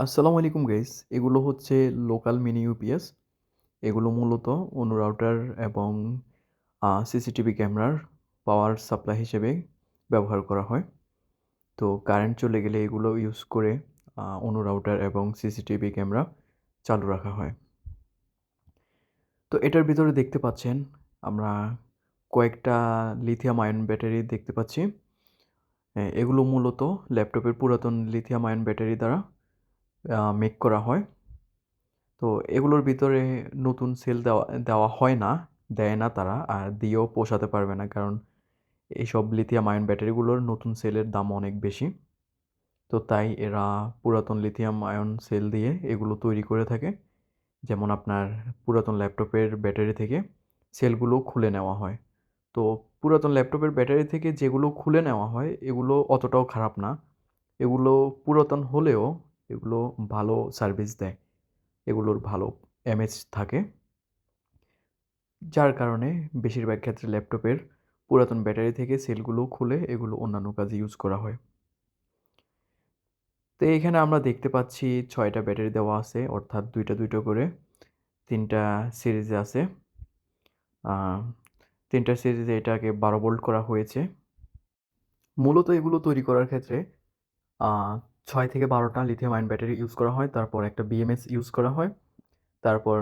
আসসালামু আলাইকুম গাইস এগুলো হচ্ছে লোকাল মিনি ইউপিএস এগুলো মূলত অনু রাউটার এবং সিসিটিভি ক্যামেরার পাওয়ার সাপ্লাই হিসেবে ব্যবহার করা হয়। তো কারেন্ট চলে গেলে এগুলো ইউজ করে অনু রাউটার এবং সিসিটিভি ক্যামেরা চালু রাখা হয়। তো এটার ভিতরে দেখতে পাচ্ছেন, আমরা কয়েকটা লিথিয়াম আয়ন ব্যাটারি দেখতে পাচ্ছি। এগুলো মূলত ল্যাপটপের পুরাতন লিথিয়াম আয়ন ব্যাটারি দ্বারা মেক করা হয়। তো এগুলোর ভিতরে নতুন সেল দেওয়া দেওয়া হয় না, দেয় না তারা, আর দিয়েও পোষাতে পারবে না, কারণ এইসব লিথিয়াম আয়ন ব্যাটারিগুলোর নতুন সেলের দাম অনেক বেশি। তো তাই এরা পুরাতন লিথিয়াম আয়ন সেল দিয়ে এগুলো তৈরি করে থাকে। যেমন আপনার পুরাতন ল্যাপটপের ব্যাটারি থেকে সেলগুলো খুলে নেওয়া হয়। তো পুরাতন ল্যাপটপের ব্যাটারি থেকে যেগুলো খুলে নেওয়া হয়, এগুলো অতটাও খারাপ না। এগুলো পুরাতন হলেও এগুলো ভালো সার্ভিস দেয়। এগুলোর ভালো এমএচ থাকে। যার কারণে বেশিরভাগ ক্ষেত্রে ল্যাপটপের পুরাতন ব্যাটারি থেকে সেলগুলো খুলে এগুলো অন্যান্য কাজে ইউজ করা হয়। তো এখানে আমরা দেখতে পাচ্ছি ছয়টা ব্যাটারি দেওয়া আছে, অর্থাৎ দুইটা দুইটা করে তিনটা সিরিজে আছে। তিনটা সিরিজে এটাকে বারো বোল্ট করা হয়েছে। মূলত এগুলো তৈরি করার ক্ষেত্রে ছয় থেকে বারোটা লিথিয়াম আয়ন ব্যাটারি ইউজ করা হয়, তারপর একটা বিএমএস ইউজ করা হয়, তারপর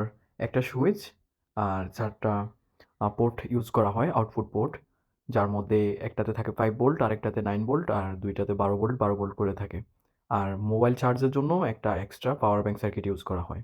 একটা সুইচ আর চারটা পোর্ট ইউজ করা হয় আউটপুট পোর্ট যার মধ্যে একটাতে থাকে ফাইভ বোল্ট আর একটাতে নাইন বোল্ট আর দুইটাতে বারো বোল্ট বারো বোল্ট করে থাকে। আর মোবাইল চার্জের জন্য একটা extra power bank circuit use করা হয়।